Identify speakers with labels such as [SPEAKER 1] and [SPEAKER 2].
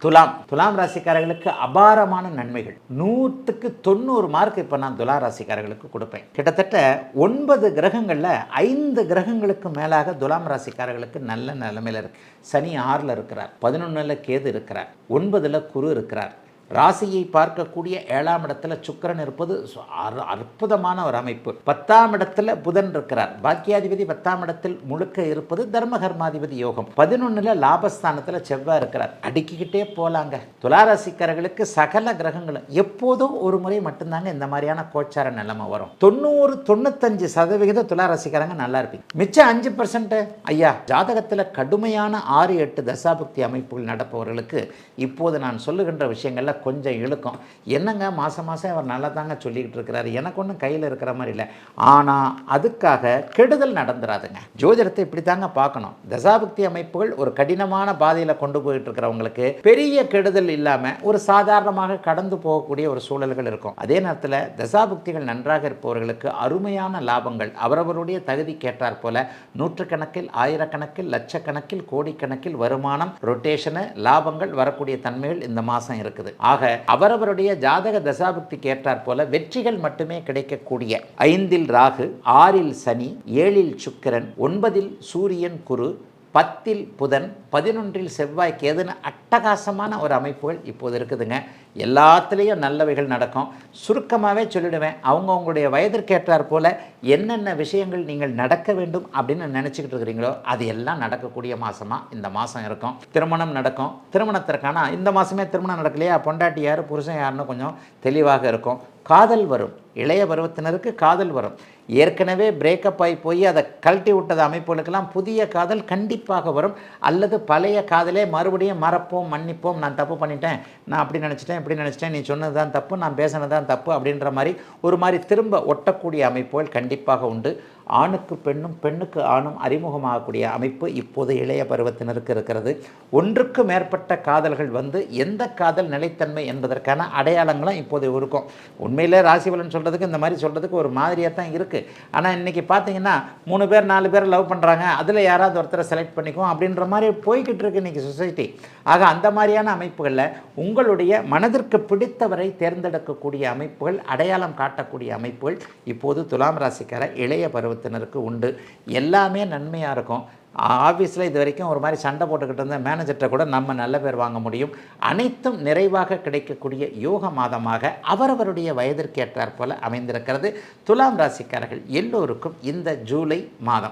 [SPEAKER 1] துலாம். துலாம் ராசிக்காரர்களுக்கு அபாரமான நன்மைகள். நூற்றுக்கு தொண்ணூறு மார்க் இப்போ நான் துலா ராசிக்காரர்களுக்கு கொடுப்பேன். கிட்டத்தட்ட ஒன்பது கிரகங்களில் ஐந்து கிரகங்களுக்கு மேலாக துலாம் ராசிக்காரர்களுக்கு நல்ல நிலைமையில் இருக்கு. சனி ஆறில் இருக்கிறார். பதினொன்றில் கேது இருக்கிறார். ஒன்பதில் குரு இருக்கிறார். ராசியை பார்க்கக்கூடிய ஏழாம் இடத்துல சுக்கிரன் இருப்பது சு- அற்புதமான ஒரு அமைப்பு. பத்தாம் இடத்துல புதன் இருக்கிறார். பாக்கியாதிபதி பத்தாம் இடத்தில் முழுக்க இருப்பது தர்மகர்மாதிபதி யோகம். பதினொன்னுல லாபஸ்தானத்தில் செவ்வாய் இருக்கிறார். அடுக்கிக்கிட்டே போலாங்க. துளாராசிக்காரர்களுக்கு சகல கிரகங்களும் எப்போதும் ஒரு முறை மட்டும்தாங்க இந்த மாதிரியான கோச்சார நிலைமை வரும். தொண்ணூறு தொண்ணூத்தஞ்சு சதவிகித துளாராசிக்காரங்க நல்லா இருப்பீங்க. மிச்சம் அஞ்சு பர்சன்ட் ஐயா ஜாதகத்தில் கடுமையான ஆறு எட்டு தசாபக்தி அமைப்புகள் நடப்பவர்களுக்கு இப்போது நான் சொல்லுகின்ற விஷயங்கள்ல கொஞ்சம் இழுக்கும். என்னங்க மாதம் மாதம் அவர் நல்லா தாங்க சொல்லிக்கிட்டு இருக்கிறாரு? எனக்கு ஒன்றும் கையில் இருக்கிற மாதிரி இல்லை. ஆனால் அதுக்காக கெடுதல் நடந்துராதுங்க ஜோதிடத்தை இப்படி தாங்க பார்க்கணும். தசாபக்தி அமைப்புகள் ஒரு கடினமான பாதையில் கொண்டு போயிட்டு இருக்கிறவங்களுக்கு பெரிய கெடுதல் இல்லாமல் ஒரு சாதாரணமாக கடந்து போகக்கூடிய ஒரு சூழல்கள் இருக்கும். அதே நேரத்தில் தசாபக்திகள் நன்றாக இருப்பவர்களுக்கு அருமையான லாபங்கள். அவரவருடைய தகுதிக்கேற்றாற் போல நூற்றுக்கணக்கில் ஆயிரக்கணக்கில் லட்சக்கணக்கில் கோடிக்கணக்கில் வருமானம் ரொட்டேஷனு லாபங்கள் வரக்கூடிய தன்மைகள் இந்த மாதம் இருக்குது. ஆக அவரவருடைய ஜாதக தசாபக்திக்கு ஏற்றாற் போல வெற்றிகள் மட்டுமே கிடைக்கக்கூடிய ஐந்தில் ராகு ஆறில் சனி ஏழில் சுக்கிரன் ஒன்பதில் சூரியன் குரு பத்தில் புதன் பதினொன்றில் செவ்வாய் கேதுன்னு அட்டகாசமான ஒரு அமைப்புகள் இப்போது இருக்குதுங்க. எல்லாத்துலேயும் நல்லவைகள் நடக்கும். சுருக்கமாகவே சொல்லிடுவேன். அவங்கவுங்களுடைய வயதிற்கேற்றார் போல் என்னென்ன விஷயங்கள் நீங்கள் நடக்க வேண்டும் அப்படின்னு நினச்சிக்கிட்டு இருக்கிறீங்களோ அது எல்லாம் நடக்கக்கூடிய மாதமாக இந்த மாதம் இருக்கும். திருமணம் நடக்கும். திருமணத்திற்கான இந்த மாதமே திருமணம் நடக்கலையா? பொண்டாட்டி யார் புருஷன் யாருன்னு கொஞ்சம் தெளிவாக இருக்கும். காதல் வரும். இளைய பருவத்தினருக்கு காதல் வரும். ஏற்கனவே பிரேக்கப் ஆகி போய் அதை கழட்டி விட்டது அமைப்புகளுக்கெல்லாம் புதிய காதல் கண்டிப்பாக வரும். அல்லது பழைய காதலே மறுபடியும் மறப்போம் மன்னிப்போம் நான் தப்பு பண்ணிட்டேன் நான் அப்படி நினச்சிட்டேன் இப்படி நினச்சிட்டேன் நீ சொன்னது தான் தப்பு நான் பேசினது தான் தப்பு அப்படின்ற மாதிரி ஒரு மாதிரி திரும்ப ஒட்டக்கூடிய அமைப்புகள் கண்டிப்பாக உண்டு. ஆணுக்கு பெண்ணும் பெண்ணுக்கு ஆணும் அறிமுகமாகக்கூடிய அமைப்பு இப்போது இளைய பருவத்தினருக்கு இருக்கிறது. ஒன்றுக்கு மேற்பட்ட காதல்கள் வந்து எந்த காதல் நிலைத்தன்மை என்பதற்கான அடையாளங்களும் இப்போது இருக்கும். உண்மையிலே ராசிபலன் சொல்கிறதுக்கு இந்த மாதிரி சொல்கிறதுக்கு ஒரு மாதிரியாக தான் இருக்குது ஆனால் இன்றைக்கி பார்த்தீங்கன்னா மூணு பேர் நாலு பேர் லவ் பண்ணுறாங்க அதில் யாராவது ஒருத்தரை செலக்ட் பண்ணிக்குவோம் அப்படின்ற மாதிரி போய்கிட்டு இருக்கு இன்றைக்கி சொசைட்டி ஆக அந்த மாதிரியான அமைப்புகளில் உங்களுடைய மனதிற்கு பிடித்தவரை தேர்ந்தெடுக்கக்கூடிய அமைப்புகள் அடையாளம் காட்டக்கூடிய அமைப்புகள் இப்போது துலாம் ராசிக்கார இளைய பருவத்தினருக்கு உண்டு. எல்லாமே நன்மையாக இருக்கும். ஆஃபீஸில் இது வரைக்கும் ஒரு மாதிரி சண்டை போட்டுக்கிட்டு இருந்த மேனேஜர்கிட்ட கூட நம்ம நல்ல பேர் வாங்க முடியும். அனைத்தும் நிறைவாக கிடைக்கக்கூடிய யோக மாதமாக அவரவருடைய வயதிற்கேற்றாற் போல அமைந்திருக்கிறது. துலாம் ராசிக்காரர்கள் எல்லோருக்கும் இந்த ஜூலை மாதம்.